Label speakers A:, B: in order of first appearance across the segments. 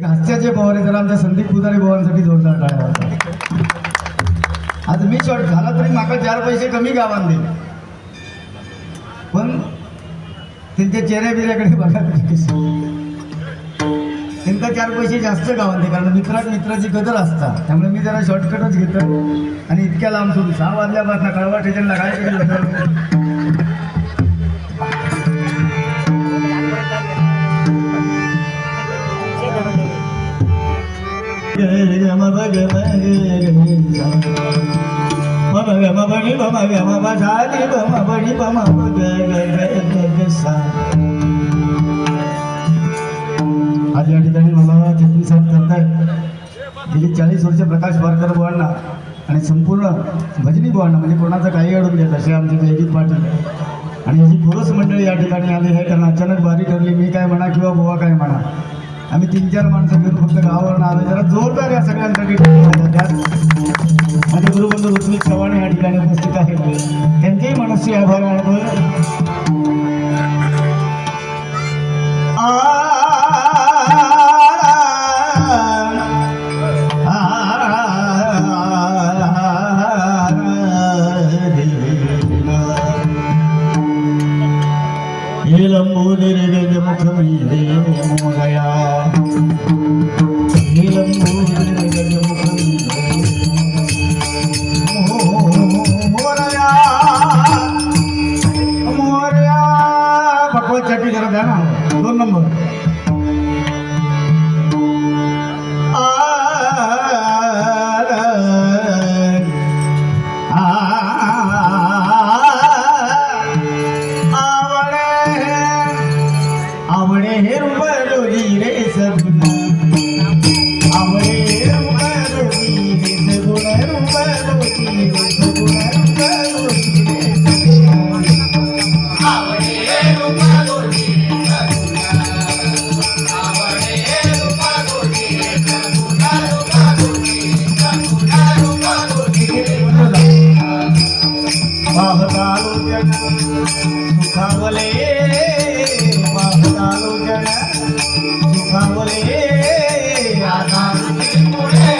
A: घासच्याचे पवार तर आमच्या संदीप पुजारी पवारांसाठी जोरदार टाळ्या आज मी शॉर्ट झाला तरी माका चार पैसे कमी गावान दे. पण त्यांच्या चेहऱ्या बिऱ्याकडे बघा त्यांना चार पैसे जास्त गावान दे कारण मित्रात मित्राची कदर असता. त्यामुळे मी जरा शॉर्टकटच घेतो आणि इतक्या लांब सोडून सहा वाजल्यापासून कळवा स्टेशनला काय केलं सा आज या ठिकाणी मला चित्री साहेब करतायत गेली चाळीस वर्ष प्रकाश वारकर बुवांना आणि संपूर्ण भजनी बुवांना म्हणजे कोणाचं काही अडून देत असे आमचे जयदीप पाटील. आणि ही पुरुष मंडळी या ठिकाणी आली हे कारण अचानक बारी ठरली मी काय म्हणा किंवा बुवा काय म्हणा. आम्ही तीन चार माणसं घेऊन फक्त गावावरून आलो. जरा जोरदार या सगळ्यांसाठी माझे गुरुबंधू ऋत्विक चव्हाण या ठिकाणी उपस्थित आहेत. त्यांचेही मनस्वी आभार मानतोय ಸುಖಾವಲೇ ಮಹಾಲೋಚನ ಸುಖಾವಲೇ ಆನಂದ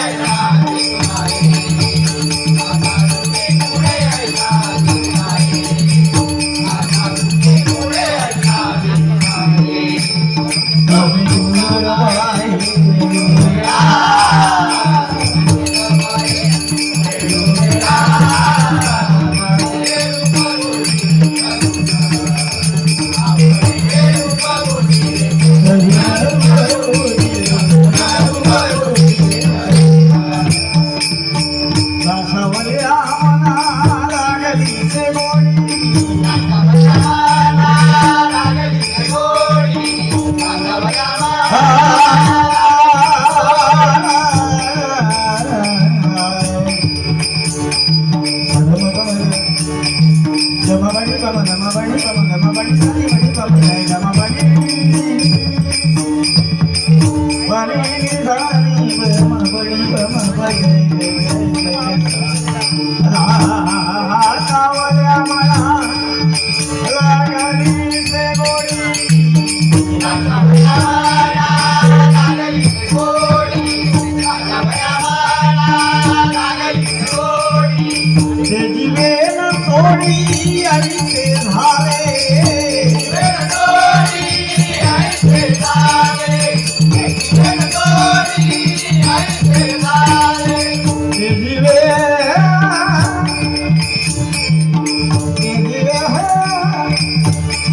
A: Bye. सोडी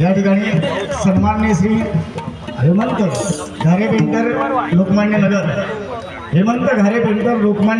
A: या ठिकाणी सन्मान्य श्री हेमंत घारे पेंटर लोकमान्य नगर. हेमंत घारे पेंटर लोकमान्य